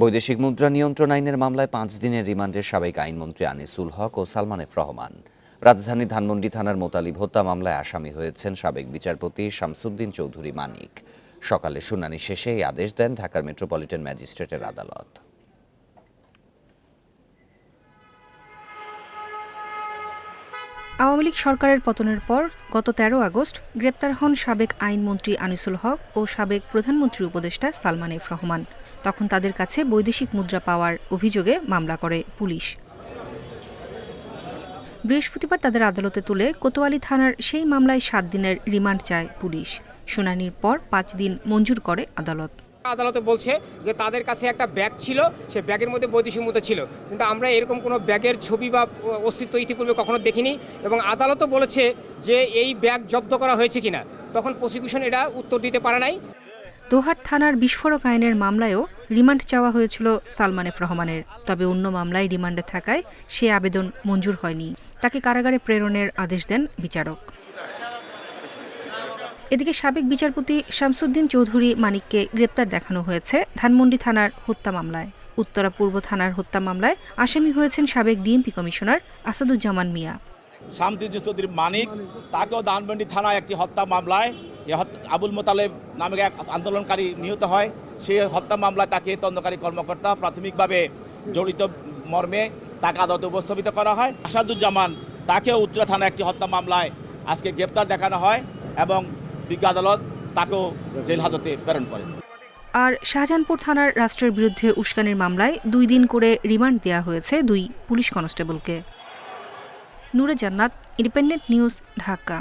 বৈদেশিক মুদ্রা নিয়ন্ত্রণ আইনের মামলায় পাঁচ দিনের রিমান্ডের সাবেক আইনমন্ত্রী আনিসুল হক ও সালমান এফ রহমান। রাজধানী ধানমন্ডি থানার মোতালিব হত্যা মামলায় আসামি হয়েছেন সাবেক বিচারপতি শামসুদ্দিন চৌধুরী মানিক। সকালে শুনানি শেষে এই আদেশ দেন ঢাকার মেট্রোপলিটন ম্যাজিস্ট্রেটের আদালত। আওয়ামী লীগ সরকারের পতনের পর গত তেরো আগস্ট গ্রেপ্তার হন সাবেক আইনমন্ত্রী আনিসুল হক ও সাবেক প্রধানমন্ত্রী উপদেষ্টা সালমান এফ রহমান। তখন তাদের কাছে বৈদেশিক মুদ্রা পাওয়ার অভিযোগে মামলা করে পুলিশ। বৃহস্পতিবার তাদের আদালতে তুলে কোতোয়ালি থানার সেই মামলায় সাত দিনের রিমান্ড চায় পুলিশ। শুনানির পর পাঁচ দিন মঞ্জুর করে আদালত। আদালতে বলছে যে তাদের কাছে একটা ব্যাগ ছিল, সে ব্যাগের মধ্যে বৈদেশিক ছিল। কিন্তু আমরা এরকম কোনো ব্যাগের ছবি বা অস্তিত্ব ইতিপূর্বে কখনো দেখিনি এবং আদালতও বলেছে যে এই ব্যাগ জব্দ করা হয়েছে কিনা। তখন প্রসিকিউশন এটা উত্তর দিতে পারে নাই। দোহার থানার বিস্ফোরক আইনের মামলায়ও রিমান্ড চাওয়া হয়েছিল সালমান এফ রহমানের। তবে অন্য মামলায় রিমান্ডে থাকায় সে আবেদন মঞ্জুর হয়নি। তাকে কারাগারে প্রেরণের আদেশ দেন বিচারক। এদিকে সাবেক বিচারপতি শামসুদ্দিন চৌধুরী মানিককে গ্রেপ্তার দেখানো হয়েছে ধানমন্ডি থানার হত্যা মামলায়। উত্তরা পূর্ব থানার হত্যা মামলায় আসামি হয়েছেন সাবেক ডিএমপি কমিশনার আসাদুজ্জামান মিয়া। শামসুদ্দিন চৌধুরী মানিক, তাকেও দানমন্ডি থানায় একটি হত্যা মামলায় আবুল মোতালেব নামে এক আন্দোলনকারী নিহত হয়। সেই হত্যা মামলায় তাকে তদন্তকারী কর্মকর্তা প্রাথমিকভাবে জড়িত মর্মে তাকে আদালতে উপস্থাপিত করা হয়। আসাদুজ্জামান, তাকেও উত্তরা থানায় একটি হত্যা মামলায় আজকে গ্রেপ্তার দেখানো হয় এবং বিজ্ঞ আদালত তাকেও জেল হাজতে প্রেরণ করেন। আর শাহজাহানপুর থানার রাষ্ট্রের বিরুদ্ধে উস্কানির মামলায় দুই দিন করে রিমান্ড দেওয়া হয়েছে দুই পুলিশ কনস্টেবলকে। নূরে জান্নাত, ইন্ডিপেন্ডেন্ট নিউজ, ঢাকা।